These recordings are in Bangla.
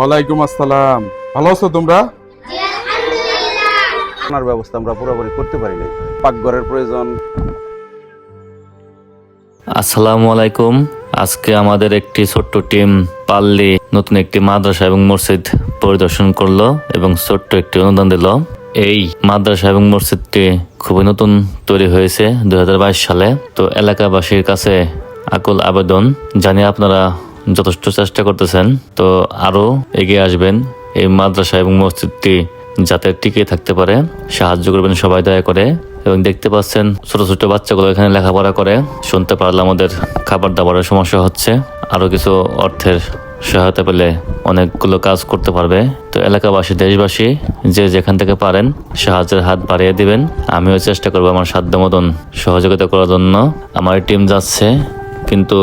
ওয়ালাইকুম আসসালাম। ভালো আছো তোমরা? রান্নার ব্যবস্থা আমরা পুরোপুরি করতে পারি নাই। পাকঘরের প্রয়োজন। আসসালামু আলাইকুম। আজকে আমাদের একটি ছোট্ট টিম পাল্লি নতুন একটি মাদ্রাসা এবং মসজিদ পরিদর্শন করল এবং ছোট্ট একটি অনুদান দিল। এই মাদ্রাসা এবং মসজিদটি খুবই নতুন তৈরি হয়েছে দুই হাজার বাইশ সালে। তো এলাকাবাসীর কাছে আকুল আবেদন। জানি আপনারা যথেষ্ট চেষ্টা করতেছেন, তো আরও এগিয়ে আসবেন। এই মাদ্রাসা এবং মসজিদটি যাতে টিকে থাকতে পারে, সাহায্য করবেন সবাই দয়া করে। এবং দেখতে পাচ্ছেন ছোট ছোট বাচ্চাগুলো এখানে লেখাপড়া করে। শুনতে পারলে আমাদের খাবার দাবারের সমস্যা হচ্ছে। আরও কিছু অর্থের সহায়তা পেলে অনেকগুলো কাজ করতে পারবে। তো এলাকাবাসী, দেশবাসী, যে যেখান থেকে পারেন সাহায্যের হাত বাড়িয়ে দিবেন। আমিও চেষ্টা করব আমার সাধ্য মতন সহযোগিতা করার জন্য। আমার টিম যাচ্ছে, কিন্তু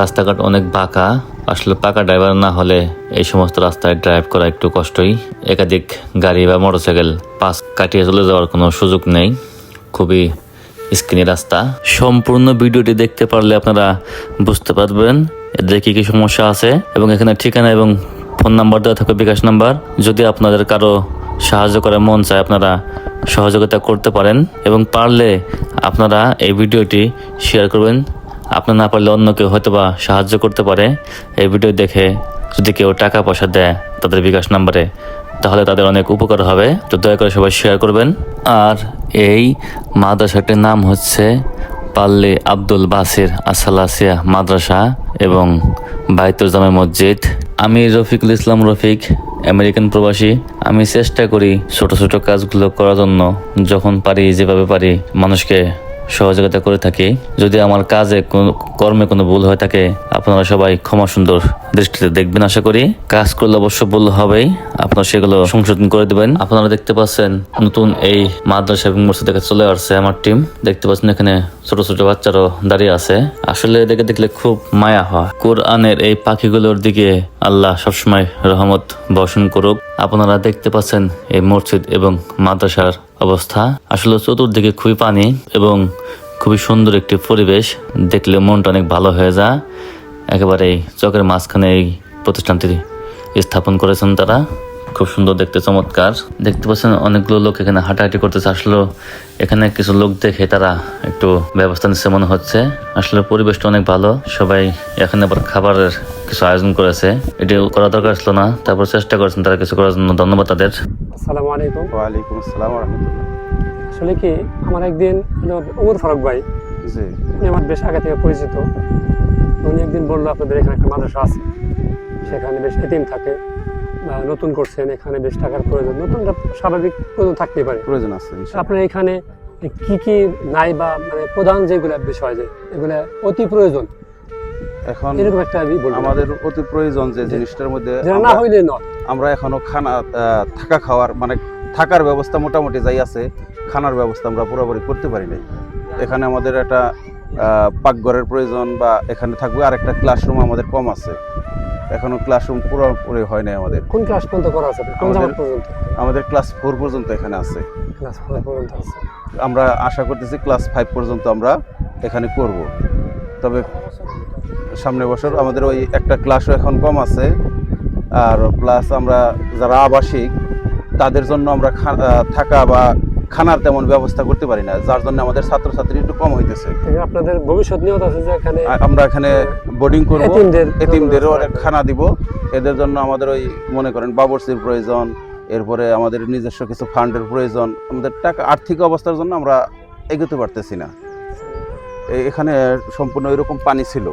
রাস্তাঘাট অনেক বাঁকা। আসলে পাকা ড্রাইভার না হলে এই সমস্ত রাস্তায় ড্রাইভ করা একটু কষ্টই। একাধিক গাড়ি বা মোটরসাইকেল পাশ কাটিয়ে চলে যাওয়ার কোনো সুযোগ নেই। খুবই স্কিনি রাস্তা। সম্পূর্ণ ভিডিওটি দেখতে পারলে আপনারা বুঝতে পারবেন এদের কী কী সমস্যা আছে এবং এখানে ঠিকানা এবং ফোন নাম্বার দেওয়া থাকবে বিকাশ নাম্বার। যদি আপনাদের কারও সাহায্য করার মন চায়, আপনারা সহযোগিতা করতে পারেন এবং পারলে আপনারা এই ভিডিওটি শেয়ার করবেন। আপনার না পারলে অন্য কেউ হয়তো বা সাহায্য করতে পারে। এই ভিডিও দেখে যদি কেউ টাকা পয়সা দেয় তাদের বিকাশ নাম্বারে, তাহলে তাদের অনেক উপকার হবে। তো দয়া করে সবাই শেয়ার করবেন। আর এই মাদ্রাসাটির নাম হচ্ছে পাল্লি আব্দুল বাসির আসালাসিয়া মাদ্রাসা এবং বাইতুল জামে মসজিদ। আমি রফিকুল ইসলাম রফিক, আমেরিকান প্রবাসী। আমি চেষ্টা করি ছোট ছোট কাজগুলো করার জন্য। যখন পারি যেভাবে পারি, মানুষকে সহযোগিতা করে থাকি। যদি আমার কাজে কোনো- কর্মে কোনো ভুল হয়ে থাকে আপনারা সবাই ক্ষমা সুন্দর দৃষ্টিতে দেখবেন, আশা করি। কাজ করলে অবশ্য বললে হবেই। আপনারা সেগুলো সংশোধন করে দেবেন। আপনারা দেখতে পাচ্ছেন নতুন এই মাদ্রাসা এবং মসজিদ থেকে চলে আসছে আমার টিম দেখতে পাচ্ছেন এখানে ছোট ছোট বাচ্চারাও দাঁড়িয়ে আছে। আসলে এদেরকে দেখলে খুব মায়া হয়। কোরআনের এই পাখিগুলোর দিকে আল্লাহ সবসময় রহমত বর্ষণ করুক। আপনারা দেখতে পাচ্ছেন এই মসজিদ এবং মাদ্রাসার অবস্থা। আসলে চতুর্দিকে খুবই পানি এবং খুবই সুন্দর একটি পরিবেশ। দেখলে মনটা অনেক ভালো হয়ে যায়। একেবারে এই চকের মাঝখানে এই প্রতিষ্ঠানটি স্থাপন করেছেন তারা। খুব সুন্দর দেখতে চমৎকার। দেখতে পাচ্ছেন অনেকগুলো লোক এখানে হাঁটাহাঁটি করতেছে। আসলে এখানে কিছু লোক দেখে তারা একটু ব্যবস্থা নিচ্ছে মনে হচ্ছে। আসলে পরিবেশটা অনেক ভালো। সবাই এখানে আবার খাবারের কিছু আয়োজন করেছে। এটি করা দরকার ছিল না। তারপর চেষ্টা করেছেন তারা কিছু করার জন্য। ধন্যবাদ তাদের। আসসালামু আলাইকুম। ওয়ালাইকুম আসসালাম রহমতুল্লাহ আসলে কি আমার একদিন ওমর ফারুক ভাই। জি। উনি আমার বেশ আগে থেকে পরিচিত। উনি বলল আপনাদের এখানে একটা মাদ্রাসা আছে। সেখানে বেশ এতিম থাকে বা নতুন করছেন এখানে বেশ টাকার প্রয়োজন। নতুনটা স্বাভাবিক প্রয়োজন থাকতে পারে। প্রয়োজন আছে আপনার এখানে কি কি নাই বা মানে প্রধান যেগুলো বিষয় যে এগুলা অতি প্রয়োজন? এখন এরকম একটা আমাদের অতি প্রয়োজন যে জিনিসটার মধ্যে না হইলে নয়। আমরা এখনও খানা থাকা খাওয়ার মানে থাকার ব্যবস্থা মোটামুটি যাই আছে খানার ব্যবস্থা আমরা পুরোপুরি করতে পারি নাই। এখানে আমাদের একটা পাকঘরের প্রয়োজন বা এখানে থাকবে আর একটা ক্লাসরুম আমাদের কম আছে। এখনও ক্লাসরুম পুরোপুরি হয় নাই আমাদের। কোন ক্লাস পর্যন্ত করা আছে? কোন জামাত পর্যন্ত? আমাদের ক্লাস ফোর পর্যন্ত এখানে আছে। ক্লাস ফোর পর্যন্ত আছে। আমরা আশা করতেছি ক্লাস ফাইভ পর্যন্ত আমরা এখানে করব। তবে সামনে বছর আমাদের ওই একটা ক্লাসও এখন কম আছে। আর প্লাস আমরা যারা আবাসিক তাদের জন্য আমরা থাকা বা খানার তেমন ব্যবস্থা করতে পারি না যার জন্য আমাদের ছাত্রছাত্রী একটু কম হইতেছে। আপনাদের ভবিষ্যৎ নিয়ত আছে যে এখানে আমরা এখানে বোর্ডিং করব এতিমদের এতিমদেরও অনেক খানা দিব। এদের জন্য আমাদের ওই মনে করেন বাবরসির প্রয়োজন এরপরে আমাদের নিজস্ব কিছু ফান্ডের প্রয়োজন আমাদের টাকা আর্থিক অবস্থার জন্য আমরা এগোতে পারতেছি না। এখানে সম্পূর্ণ এরকম পানি ছিল।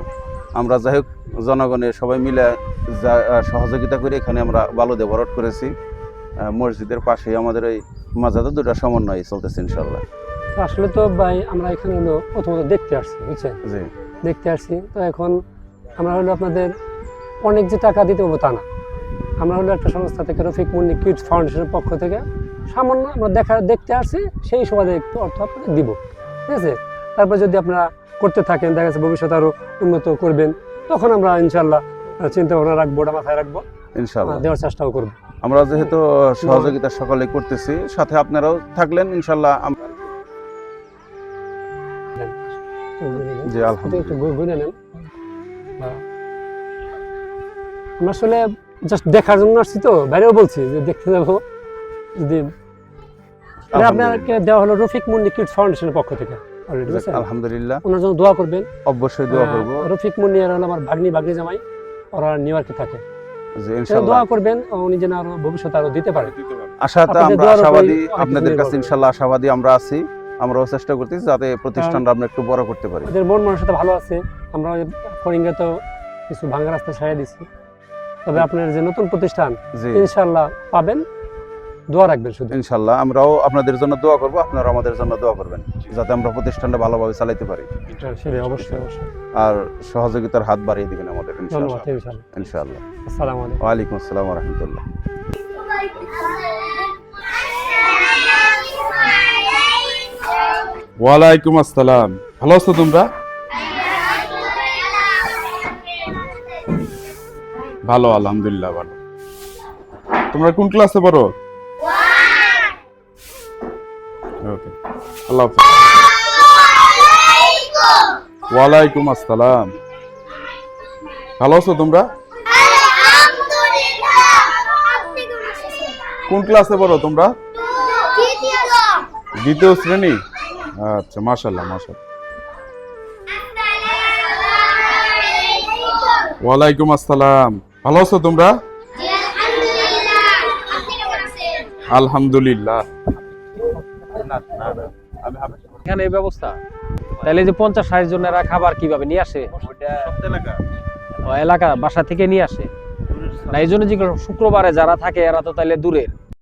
আমরা যাই হোক জনগণের সবাই মিলে যা সহযোগিতা করে এখানে আমরা বালু দিয়ে ভরট করেছি। মসজিদের পাশেই আমাদের ওই মাজাতে দুটো সমন্বয় চলতেছে ইনশাল্লাহ আসলে তো ভাই আমরা এখানে হলো প্রথমত দেখতে আসছি বুঝছেন? জি। দেখতে আসছি তো এখন আমরা হলো আপনাদের অনেক যে টাকা দিতে পারব তা না। আমরা হলো একটা সংস্থা থেকে রফিক মুন্নি কিডস ফাউন্ডেশনের পক্ষ থেকে সামান্য আমরা দেখা দেখতে আসছি সেই সুবাদে একটু অর্থ আপনাদের দিব ঠিক আছে? তারপর যদি আপনারা করতে থাকেন দেখা যাচ্ছে ভবিষ্যৎ আরও উন্নত করবেন তখন আমরা ইনশাল্লাহ চিন্তা ভাবনা রাখব ওটা মাথায় রাখব ইনশাল্লাহ দেওয়ার চেষ্টাও করব। আমরা যেহেতু সহযোগিতা সকলে করতেছি সাথে আপনারাও থাকলেন ইনশাল্লাহ জি, আলহামদুলিল্লাহ। বা- আমরা আসলে জাস্ট দেখার জন্য আসছি তো বাইরেও বলছি যে দেখতে যাব যদি আপনাকে দেওয়া হলো রফিক মুন্নি কিড ফাউন্ডেশনের পক্ষ থেকে আলহামদুলিল্লাহ। ওনার জন্য দোয়া করবেন। অবশ্যই দোয়া করব। রফিক মুন্নি আর আমার ভাগ্নি ভাগ্নি জামাই ওরা নিউ ইয়র্কে থাকে। দোয়া করবেন উনি যেন আরও ভবিষ্যতে আরও দিতে পারে। আশাতে আমরা আশাবাদী আপনাদের কাছে নির্ভর আশাবাদী আমরা আছি। আমরাও চেষ্টা করতেছি যাতে প্রতিষ্ঠানটা আমরা একটু বড় করতে পারি। ওদের মন ভালো আছে। আমরা ফরিঙ্গে তো কিছু ভাঙা রাস্তা ছাড়িয়ে দিচ্ছি তবে আপনার যে নতুন প্রতিষ্ঠান ইনশাল্লাহ পাবেন। দোয়া রাখবেন শুধু। ইনশাআল্লাহ আমরাও আপনাদের জন্য দোয়া করব আপনারা আমাদের জন্য দোয়া করবেন যাতে আমরা প্রতিষ্ঠানটা ভালোভাবে চালাতে পারি। সেটাই অবশ্যই অবশ্যই। আর সহযোগিতার হাত বাড়িয়ে দিবেন আমাদের ইনশাআল্লাহ ইনশাল্লাহ। ইনশাআল্লাহ আসসালামু আলাইকুম। ওয়ালাইকুম আসসালাম রহমতুল্লাহ। ওয়ালাইকুম আসসালাম। ভালো আছো তোমরা? ভালো আলহামদুলিল্লাহ ভালো। তোমরা কোন ক্লাসে পড়ো? আল্লাহ ওয়ালাইকুম আসসালাম। ভালো আছো তোমরা? কোন ক্লাসে পড়ো তোমরা? দ্বিতীয় শ্রেণি। আচ্ছা মাশাল্লাহ মাশাল্লাহ ওয়ালাইকুম আসসালাম। ভালো আছো তোমরা? আলহামদুলিল্লাহ। এখানে এই ব্যবস্থা? তাহলে যে পঞ্চাশ ষাট জনেরা খাবার কীভাবে নিয়ে আসে? এলাকা বাসা থেকে নিয়ে আসে? না এই জন্য যে শুক্রবারে যারা থাকে এরা তো তাহলে দূরের।